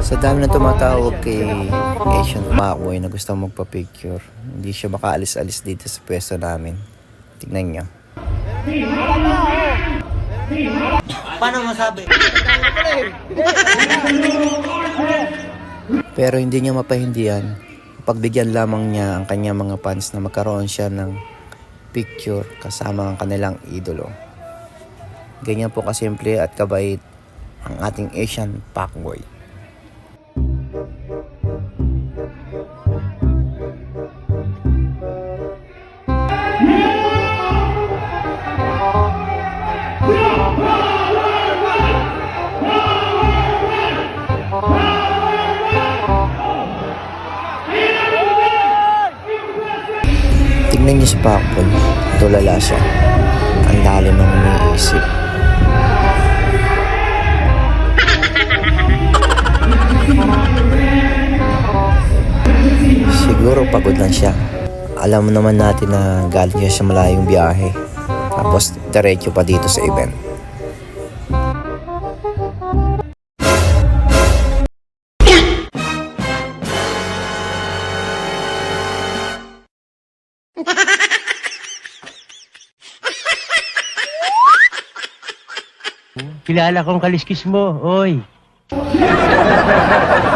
Sa dami na tumatawag kay Asian Pacboy na gusto magpa-picture, hindi siya makaalis-alis dito sa pwesto namin. Tignan nyo. Paano masabi? Pero hindi niya mapahindihan. Pagbigyan lamang niya ang kanyang mga fans na magkaroon siya ng picture kasama ang kanilang idolo. Ganyan po kasimple at kabait ang ating Asian Pacboy. Tingnan niyo si Pacboy. Tulala siya. Ang lalim ng iniisip. Siguro pagod lang siya. Alam mo naman natin na galing siya sa malayong biyahe. Tapos diretso pa dito sa event. Kilala kong kaliskis mo, oy.